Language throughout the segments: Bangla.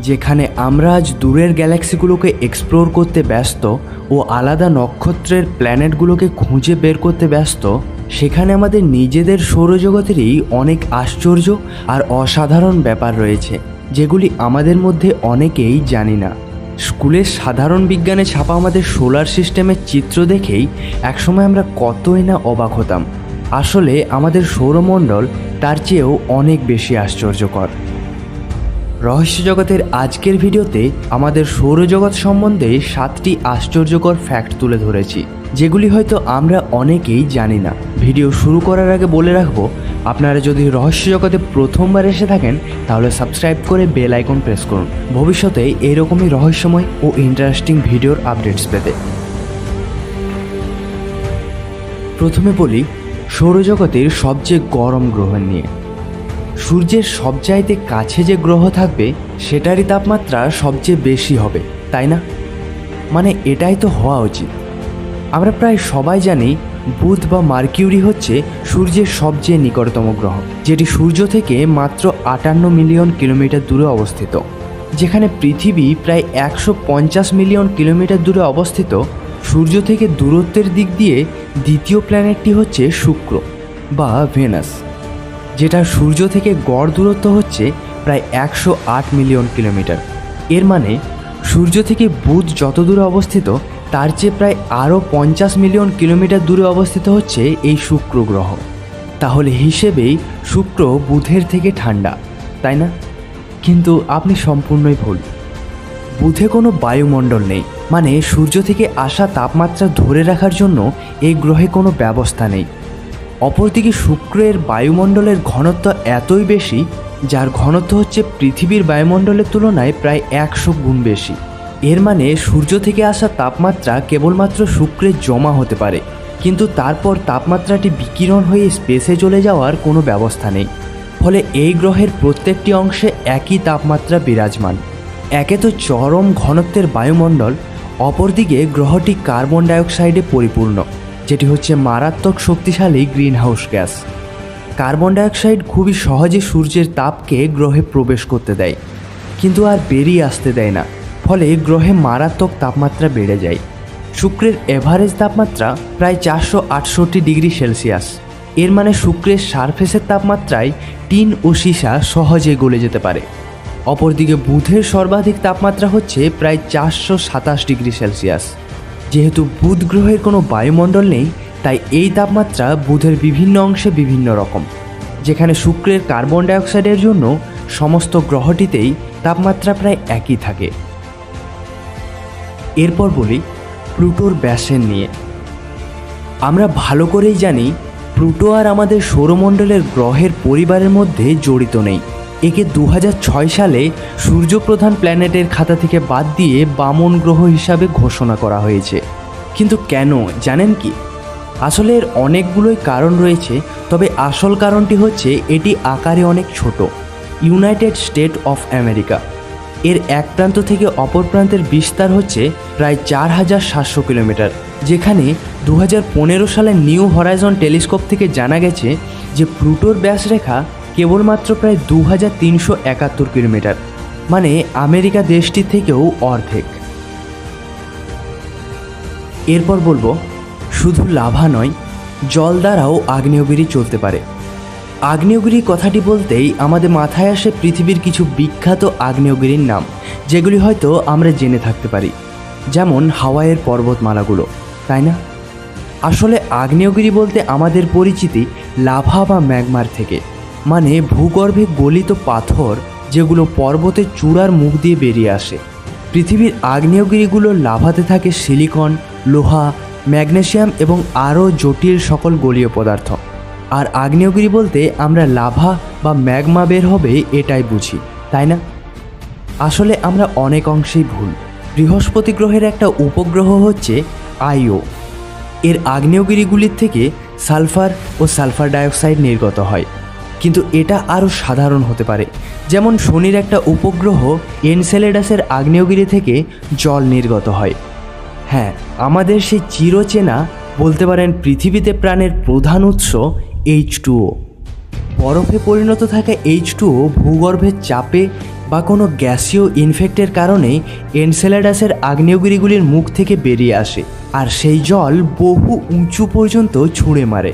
যেখানে আমরা আজ দূরের গ্যালাক্সিগুলোকে এক্সপ্লোর করতে ব্যস্ত ও আলাদা নক্ষত্রের প্ল্যানেটগুলোকে খুঁজে বের করতে ব্যস্ত, সেখানে আমাদের নিজেদের সৌরজগতেরই অনেক আশ্চর্য আর অসাধারণ ব্যাপার রয়েছে, যেগুলি আমাদের মধ্যে অনেকেই জানি না। স্কুলের সাধারণ বিজ্ঞানে ছাপা আমাদের সোলার সিস্টেমের চিত্র দেখেই একসময় আমরা কতই না অবাক হতাম। আসলে আমাদের সৌরমণ্ডল তার চেয়েও অনেক বেশি আশ্চর্যকর। রহস্য জগতের আজকের ভিডিওতে আমাদের সৌরজগৎ সম্বন্ধে সাতটি আশ্চর্যকর ফ্যাক্ট তুলে ধরেছি, যেগুলি হয়তো আমরা অনেকেই জানি না। ভিডিও শুরু করার আগে বলে রাখব, আপনারা যদি রহস্য জগতে প্রথমবার এসে থাকেন, তাহলে সাবস্ক্রাইব করে বেল আইকন প্রেস করুন। ভবিষ্যতে এরকমই রহস্যময় ও ইন্টারেস্টিং ভিডিওর আপডেটস পেতে। প্রথমে বলি, সৌরজগতের সবচেয়ে গরম গ্রহ নিয়ে। সূর্যের সবচাইতে কাছে যে গ্রহ থাকবে, সেটারই তাপমাত্রা সবচেয়ে বেশি হবে, তাই না? মানে এটাই তো হওয়া উচিত। আমরা প্রায় সবাই জানি বুধ বা মার্কিউরি হচ্ছে সূর্যের সবচেয়ে নিকটতম গ্রহ, যেটি সূর্য থেকে মাত্র আটান্ন মিলিয়ন কিলোমিটার দূরে অবস্থিত, যেখানে পৃথিবী প্রায় একশো পঞ্চাশ মিলিয়ন কিলোমিটার দূরে অবস্থিত। সূর্য থেকে দূরত্বের দিক দিয়ে দ্বিতীয় প্ল্যানেটটি হচ্ছে শুক্র বা ভেনাস। যেটা সূর্য থেকে গড় দূরত্ব হচ্ছে প্রায় একশো আট মিলিয়ন কিলোমিটার। এর মানে সূর্য থেকে বুধ যত দূরে অবস্থিত, তার চেয়ে প্রায় আরও পঞ্চাশ মিলিয়ন কিলোমিটার দূরে অবস্থিত হচ্ছে এই শুক্র গ্রহ। তাহলে হিসেবেই শুক্র বুধের থেকে ঠান্ডা, তাই না? কিন্তু আপনি সম্পূর্ণই ভুল। বুধে কোনো বায়ুমণ্ডল নেই মানে সূর্য থেকে আসা তাপমাত্রা ধরে রাখার জন্য এই গ্রহে কোনো ব্যবস্থা নেই। অপরদিকে শুক্রের বায়ুমণ্ডলের ঘনত্ব এতই বেশি, যার ঘনত্ব হচ্ছে পৃথিবীর বায়ুমণ্ডলের তুলনায় প্রায় একশো গুণ বেশি। এর মানে সূর্য থেকে আসা তাপমাত্রা কেবলমাত্র শুক্রে জমা হতে পারে, কিন্তু তারপর তাপমাত্রাটি বিকিরণ হয়ে স্পেসে চলে যাওয়ার কোনো ব্যবস্থা নেই। ফলে এই গ্রহের প্রত্যেকটি অংশে একই তাপমাত্রা বিরাজমান। একে তো চরম ঘনত্বের বায়ুমণ্ডল, অপরদিকে গ্রহটি কার্বন ডাইঅক্সাইডে পরিপূর্ণ। যেটি হচ্ছে মারাত্মক শক্তিশালী গ্রিনহাউস গ্যাস। কার্বন ডাইঅক্সাইড খুবই সহজে সূর্যের তাপকে গ্রহে প্রবেশ করতে দেয়, কিন্তু আর বেরিয়ে আসতে দেয় না, ফলে গ্রহে মারাত্মক তাপমাত্রা বেড়ে যায়। শুক্রের এভারেজ তাপমাত্রা প্রায় চারশো আটষট্টি ডিগ্রি সেলসিয়াস। এর মানে শুক্রের সারফেসের তাপমাত্রায় টিন ও সীসা সহজে গলে যেতে পারে। অপরদিকে বুধের সর্বাধিক তাপমাত্রা হচ্ছে প্রায় চারশো সাতাশ ডিগ্রি সেলসিয়াস। যেহেতু বুধ গ্রহের কোনো বায়ুমণ্ডল নেই, তাই এই তাপমাত্রা বুধের বিভিন্ন অংশে বিভিন্ন রকম। যেখানে শুক্রের কার্বন ডাইঅক্সাইডের জন্য সমস্ত গ্রহটিতেই তাপমাত্রা প্রায় একই থাকে। এরপর বলি প্লুটোর ব্যাসের নিয়ে। আমরা ভালো করেই জানি, প্লুটো আর আমাদের সৌরমণ্ডলের গ্রহের পরিবারের মধ্যে জড়িত নেই। একে দু হাজার ছয় সালে সূর্যপ্রধান প্ল্যানেটের খাতা থেকে বাদ দিয়ে বামন গ্রহ হিসাবে ঘোষণা করা হয়েছে। কিন্তু কেন, জানেন কি? আসলে এর অনেকগুলোই কারণ রয়েছে, তবে আসল কারণটি হচ্ছে এটি আকারে অনেক ছোট, ইউনাইটেড স্টেট অফ আমেরিকা। এর এক প্রান্ত থেকে অপর প্রান্তের বিস্তার হচ্ছে প্রায় চার হাজার সাতশো কিলোমিটার, যেখানে দু হাজার পনেরো সালে নিউ হরাইজন টেলিস্কোপ থেকে জানা গেছে যে প্লুটোর ব্যাসরেখা কেবলমাত্র প্রায় দু হাজার তিনশো একাত্তর কিলোমিটার মানে আমেরিকা দেশটি থেকেও অর্ধেক। এরপর বলব, শুধু লাভা নয়, জল দ্বারাও আগ্নেয়গিরি চলতে পারে। আগ্নেয়গিরি কথাটি বলতেই আমাদের মাথায় আসে পৃথিবীর কিছু বিখ্যাত আগ্নেয়গিরির নাম, যেগুলি হয়তো আমরা জেনে থাকতে পারি। যেমন হাওয়াইয়ের পর্বতমালাগুলো, তাই না? আসলে আগ্নেয়গিরি বলতে আমাদের পরিচিতি লাভা বা ম্যাগমার থেকে। মানে ভূগর্ভে গলিত পাথর যেগুলো পর্বতের চূড়ার মুখ দিয়ে বেরিয়ে আসে। পৃথিবীর আগ্নেয়গিরিগুলো লাভাতে থাকে সিলিকন, লোহা ম্যাগনেশিয়াম এবং আরও জটিল সকল গলীয় পদার্থ। আর আগ্নেয়গিরি বলতে আমরা লাভা বা ম্যাগমা বের হবে এটাই বুঝি, তাই না? আসলে আমরা অনেক অংশেই ভুল। বৃহস্পতি গ্রহের একটা উপগ্রহ হচ্ছে আইও। এর আগ্নেয়গিরিগুলির থেকে সালফার ও সালফার ডাইঅক্সাইড নির্গত হয়। কিন্তু এটা আরও সাধারণ হতে পারে। যেমন শনির একটা উপগ্রহ এনসেলেডাসের আগ্নেয়গিরি থেকে জল নির্গত হয়। হ্যাঁ আমাদের সেই চিরচেনা, বলতে পারেন পৃথিবীতে প্রাণের প্রধান উৎস এইচ টুও বরফে পরিণত থাকা এইচ টুও ভূগর্ভের চাপে বা কোনো গ্যাসীয় ইনফেক্টের কারণে এনসেলাডাসের আগ্নেয়গিরিগুলির মুখ থেকে বেরিয়ে আসে, আর সেই জল বহু উঁচু পর্যন্ত ছুঁড়ে মারে।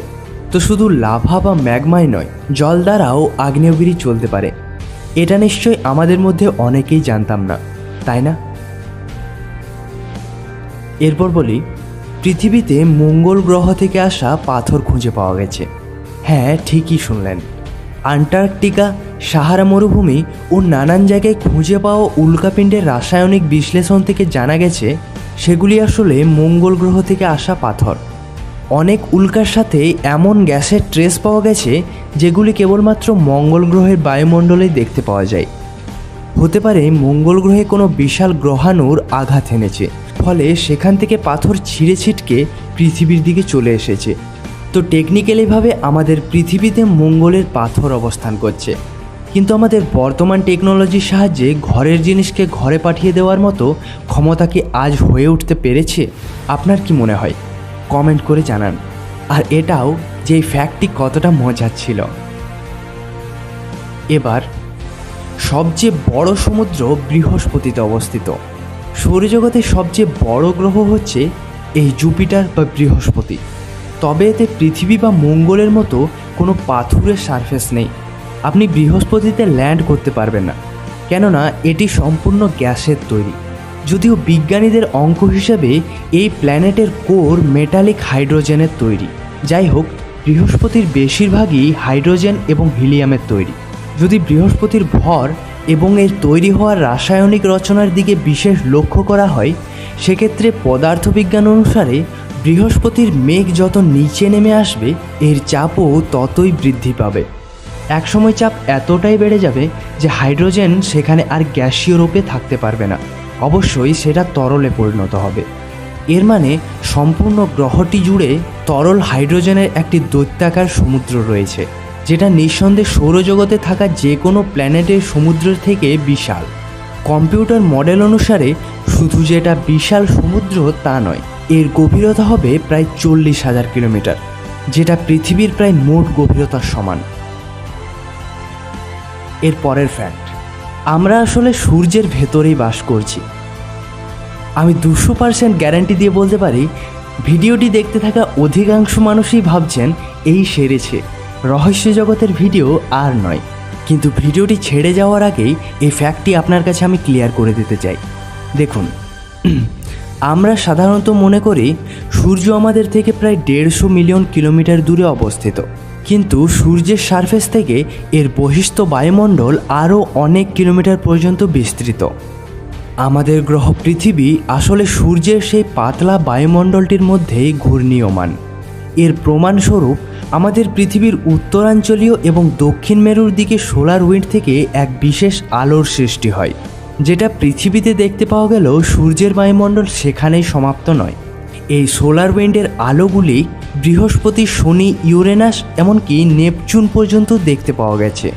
তো শুধু লাভা বা ম্যাগমাই নয়, জল দ্বারাও আগ্নেয়গিরি চলতে পারে। এটা নিশ্চয়ই আমাদের মধ্যে অনেকেই জানতাম না, তাই না? এরপর বলি, পৃথিবীতে মঙ্গল গ্রহ থেকে আসা পাথর খুঁজে পাওয়া গেছে। হ্যাঁ ঠিকই শুনলেন। আন্টার্কটিকা, সাহারা মরুভূমি ও নানান জায়গায় খুঁজে পাওয়া উল্কাপিণ্ডের রাসায়নিক বিশ্লেষণ থেকে জানা গেছে, সেগুলি আসলে মঙ্গল গ্রহ থেকে আসা পাথর। অনেক উল্কার সাথে এমন গ্যাসের ট্রেস পাওয়া গেছে যেগুলি কেবলমাত্র মঙ্গল গ্রহের বায়ুমণ্ডলেই দেখতে পাওয়া যায়। হতে পারে মঙ্গল গ্রহে কোনো বিশাল গ্রহাণুর আঘাত এনেছে, ফলে সেখান থেকে পাথর ছিঁড়ে ছিটকে পৃথিবীর দিকে চলে এসেছে। তো টেকনিক্যালিভাবে আমাদের পৃথিবীতে মঙ্গলের পাথর অবস্থান করছে। কিন্তু আমাদের বর্তমান টেকনোলজির সাহায্যে ঘরের জিনিসকে ঘরে পাঠিয়ে দেওয়ার মতো ক্ষমতা কি আজ হয়ে উঠতে পেরেছে? আপনার কি মনে হয়? কমেন্ট করে জানান। আর এটাও যে ফ্যাক্টটি কতটা মজার ছিল। এবার, সবচেয়ে বড় সমুদ্র বৃহস্পতিতে অবস্থিত। সৌরজগতের সবচেয়ে বড় গ্রহ হচ্ছে এই জুপিটার বা বৃহস্পতি। তবে এতে পৃথিবী বা মঙ্গলের মতো কোনো পাথুরের সারফেস নেই। আপনি বৃহস্পতিতে ল্যান্ড করতে পারবেন না। কেননা, এটি সম্পূর্ণ গ্যাসের তৈরি। যদিও বিজ্ঞানীদের অঙ্ক হিসেবে এই প্ল্যানেটের কোর মেটালিক হাইড্রোজেনের তৈরি। যাই হোক বৃহস্পতির বেশিরভাগই হাইড্রোজেন এবং হিলিয়ামের তৈরি। যদি বৃহস্পতির ভর এবং এর তৈরি হওয়ার রাসায়নিক রচনার দিকে বিশেষ লক্ষ্য করা হয়, সেক্ষেত্রে পদার্থবিজ্ঞান অনুসারে বৃহস্পতির মেঘ যত নিচে নেমে আসবে, এর চাপও ততই বৃদ্ধি পাবে। একসময় চাপ এতটাই বেড়ে যাবে যে হাইড্রোজেন সেখানে আর গ্যাসীয় রূপে থাকতে পারবে না। অবশ্যই সেটা তরলে পরিণত হবে। এর মানে সম্পূর্ণ গ্রহটি জুড়ে তরল হাইড্রোজেনের একটি দৈত্যাকার সমুদ্র রয়েছে, যেটা নিঃসন্দেহে সৌরজগতে থাকা যে কোনো প্ল্যানেটের সমুদ্রের থেকে বিশাল। কম্পিউটার মডেল অনুসারে শুধু যে এটা বিশাল সমুদ্র তা নয়, এর গভীরতা হবে প্রায় চল্লিশ হাজার কিলোমিটার, যেটা পৃথিবীর প্রায় মোট গভীরতার সমান। এর পরের ফ্যাক্ট আমরা আসলে সূর্যের ভেতরেই বাস করছি। আমি দুশো পার্সেন্ট গ্যারান্টি দিয়ে বলতে পারি, ভিডিওটি দেখতে থাকা অধিকাংশ মানুষই ভাবছেন এই সেরেছে। রহস্য জগতের ভিডিও আর নয়। কিন্তু ভিডিওটি ছেড়ে যাওয়ার আগেই এই ফ্যাক্টটি আপনার কাছে আমি ক্লিয়ার করে দিতে চাই। দেখুন, আমরা সাধারণত মনে করি সূর্য আমাদের থেকে প্রায় দেড়শো মিলিয়ন কিলোমিটার দূরে অবস্থিত। কিন্তু সূর্যের সারফেস থেকে এর বহিস্থ বায়ুমণ্ডল আরও অনেক কিলোমিটার পর্যন্ত বিস্তৃত। আমাদের গ্রহ পৃথিবী আসলে সূর্যের সেই পাতলা বায়ুমণ্ডলটির মধ্যেই ঘূর্ণীয়মান। এর প্রমাণস্বরূপ আমাদের পৃথিবীর উত্তরাঞ্চলীয় এবং দক্ষিণ মেরুর দিকে সোলার উইন্ড থেকে এক বিশেষ আলোর সৃষ্টি হয়, যেটা পৃথিবীতে দেখতে পাওয়া গেলেও সূর্যের বায়ুমণ্ডল সেখানেই সমাপ্ত নয়। এই সোলার উইন্ডের আলোগুলি বৃহস্পতি, শনি, ইউরেনাস, এমনকি নেপচুন পর্যন্ত দেখতে পাওয়া গেছে।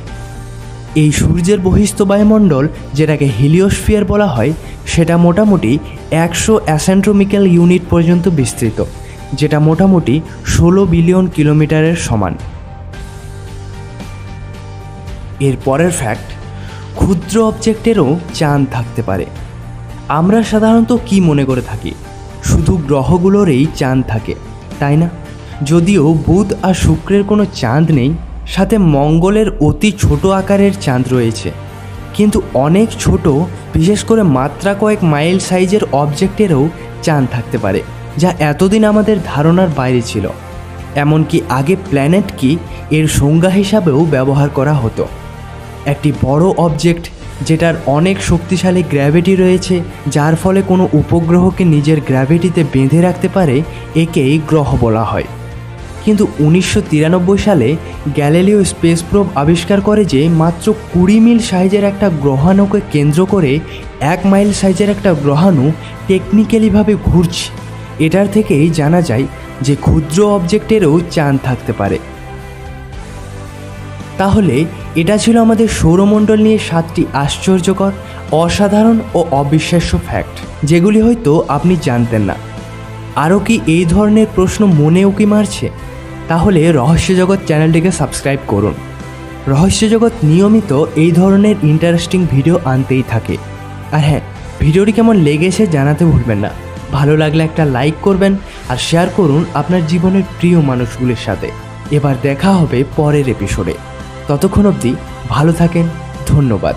এই সূর্যের বহিস্থ বায়ুমণ্ডল, যেটাকে হিলিওস্ফিয়ার বলা হয়, সেটা মোটামুটি একশো অ্যাসেন্ট্রোমিক্যাল ইউনিট পর্যন্ত বিস্তৃত, যেটা মোটামুটি ষোলো বিলিয়ন কিলোমিটারের সমান। এর পরের ফ্যাক্ট ক্ষুদ্র অবজেক্টেরও চাঁদ থাকতে পারে। আমরা সাধারণত কি মনে করে থাকি? শুধু গ্রহগুলোরই চাঁদ থাকে, তাই না? যদিও বুধ আর শুক্রের কোনো চাঁদ নেই, সাথে মঙ্গলের অতি ছোট আকারের চাঁদ রয়েছে। কিন্তু অনেক ছোট, বিশেষ করে মাত্রা কয়েক মাইল সাইজের অবজেক্টেরও চাঁদ থাকতে পারে, যা এতদিন আমাদের ধারণার বাইরে ছিল। এমনকি আগে প্ল্যানেট কি এর সংজ্ঞা হিসাবেও ব্যবহার করা হতো। একটি বড় অবজেক্ট যেটার অনেক শক্তিশালী গ্র্যাভিটি রয়েছে, যার ফলে কোনো উপগ্রহকে নিজের গ্র্যাভিটিতে বেঁধে রাখতে পারে, একেই গ্রহ বলা হয়। কিন্তু উনিশশো তিরানব্বই সালে গ্যালিলিও স্পেস প্রোব আবিষ্কার করে যে মাত্র কুড়ি মিল সাইজের একটা গ্রহাণুকে কেন্দ্র করে এক মাইল সাইজের একটা গ্রহাণু টেকনিক্যালিভাবে ঘুরছে। এটার থেকেই জানা যায় যে ক্ষুদ্র অবজেক্টেরও চাঁদ থাকতে পারে। তাহলে এটা ছিল আমাদের সৌরমণ্ডল নিয়ে সাতটি আশ্চর্যকর, অসাধারণ ও অবিশ্বাস্য ফ্যাক্ট যেগুলি হয়তো আপনি জানতেন না। আরও কি এই ধরনের প্রশ্ন মনে উকি মারছে? তাহলে রহস্য জগৎ চ্যানেলটিকে সাবস্ক্রাইব করুন। রহস্যজগৎ নিয়মিত এই ধরনের ইন্টারেস্টিং ভিডিও আনতেই থাকে। আর হ্যাঁ ভিডিওটি কেমন লেগেছে জানাতে ভুলবেন না। ভালো লাগলে একটা লাইক করবেন আর শেয়ার করুন আপনার জীবনের প্রিয় মানুষগুলির সাথে। এবার দেখা হবে পরের এপিসোডে ততক্ষণ অবধি ভালো থাকেন ধন্যবাদ।